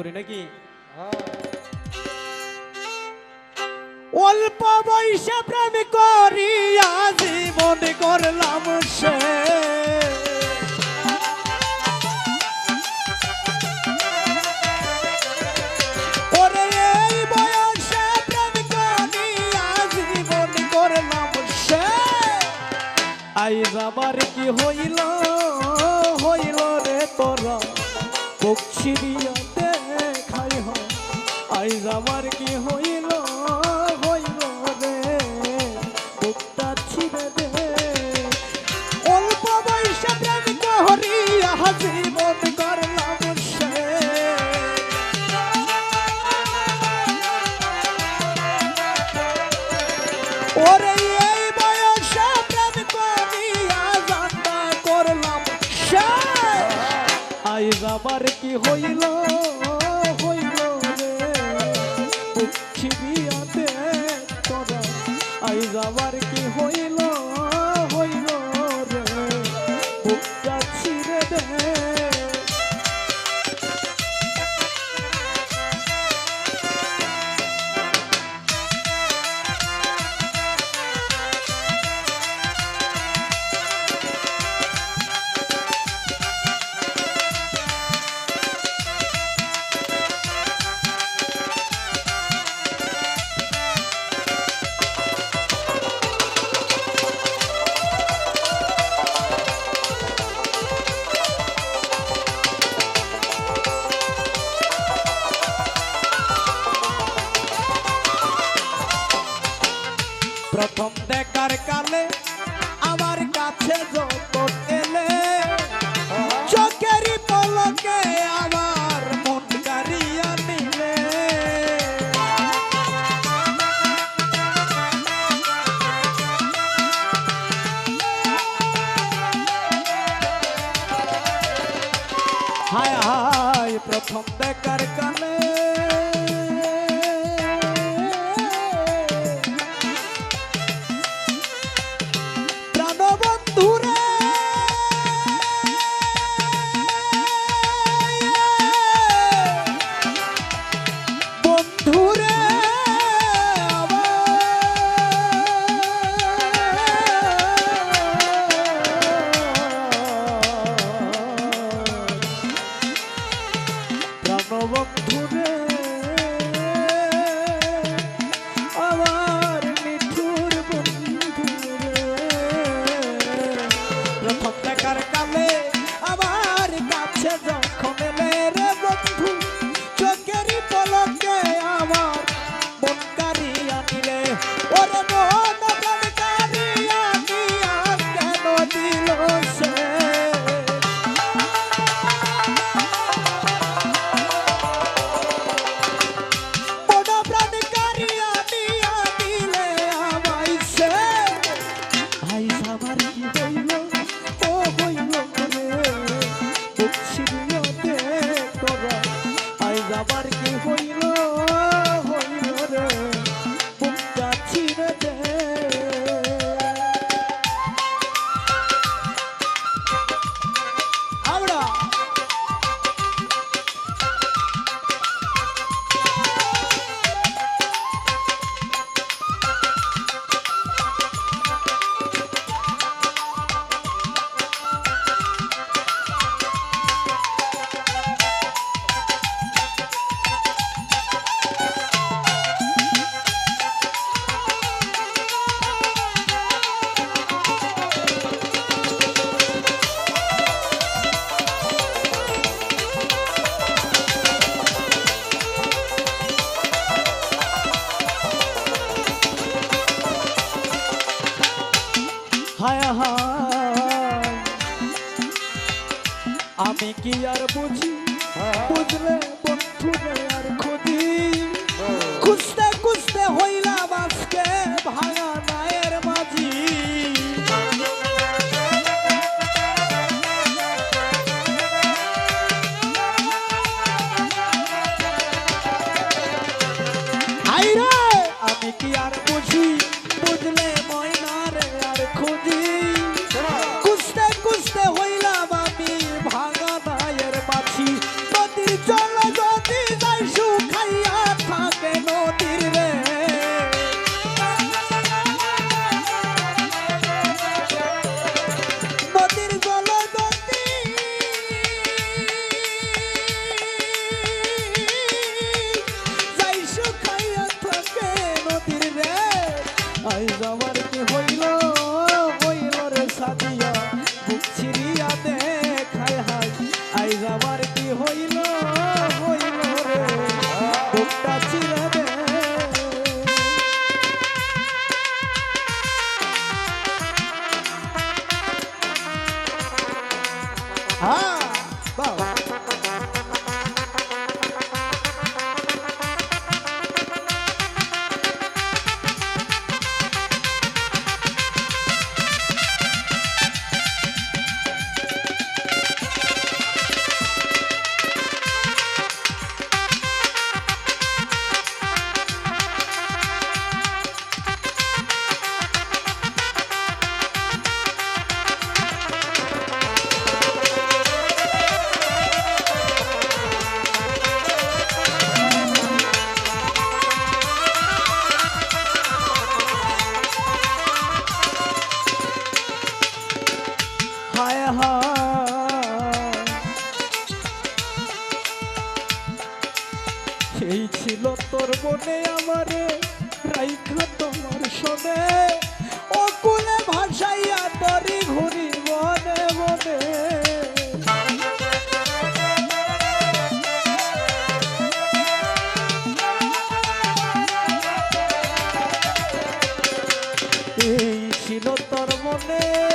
করি নাকি। অল্প বয়সে প্রেম প্রেম করিয়া জীবন করলাম সে। আমার কি হইল হইল রে তোরা পক্ষী দিয়া। আইজ আমার কি হইল হইল রে? বুকটা ছিঁড়ে দে। অল্প বয়সে প্রেম করিয়া জীবন করলাম সে। ওরে এই বয়সে প্রেম করিয়া জানটা করলাম শেষ আইজ আমার কি হইল আমার কি আর বুঝি? বুঝলে বন্ধু আর খুঁজি। খুঁজতে খুঁজতে হইলাম আজকে ভাঙা নায়ের মাঝি। আমি কি আর বুঝি? বুঝলে ময়না আর খুঁজি। 啊，棒。এই ছিল তোর মনে আমারে, রাইখা তোমার শোনে ও কুলে ভাসাইয়া তরি ঘুরি বনে বনে এই ছিল তোর মনে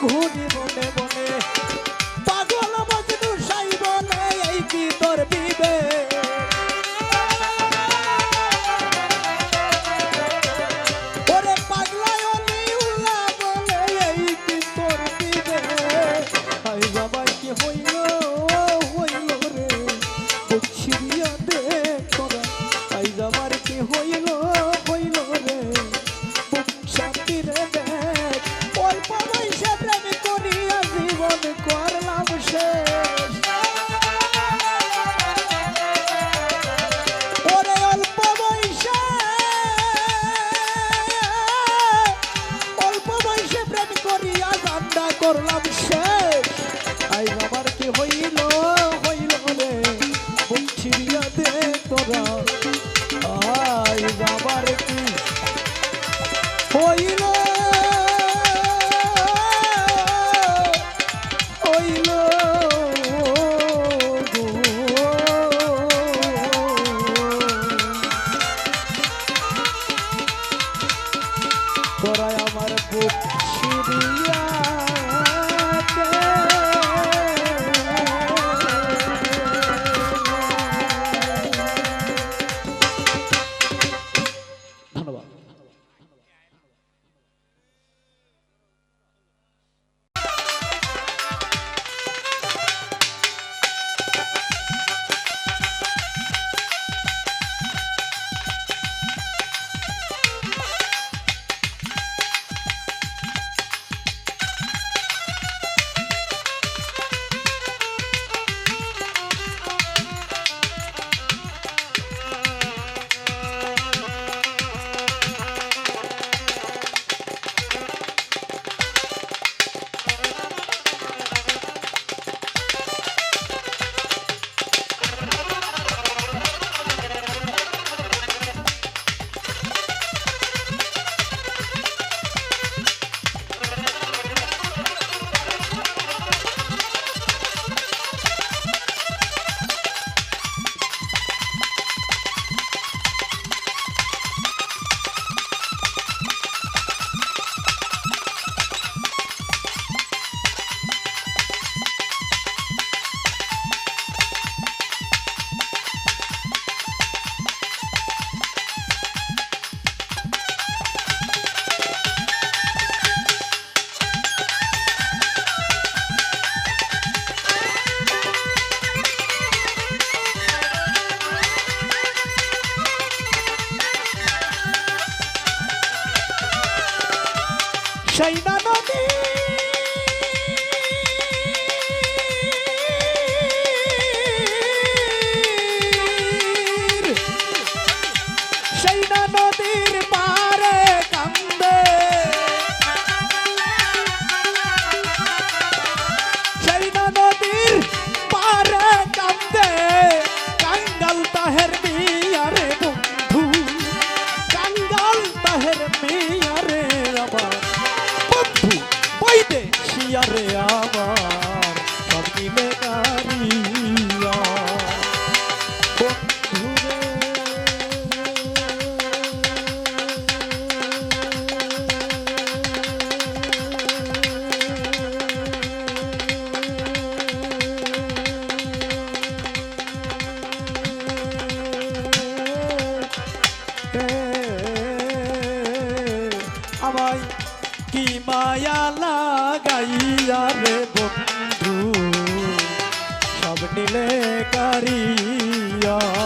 ঘুরি বনে বনে। পাগল মজনু সাই বলে এই কি তোর বিবেক ওরে পাগলায় কি তোর দিবে আই বাবা, কি কি হইল? আমার বুক সিরিয়া Chainá નીલે કારિયા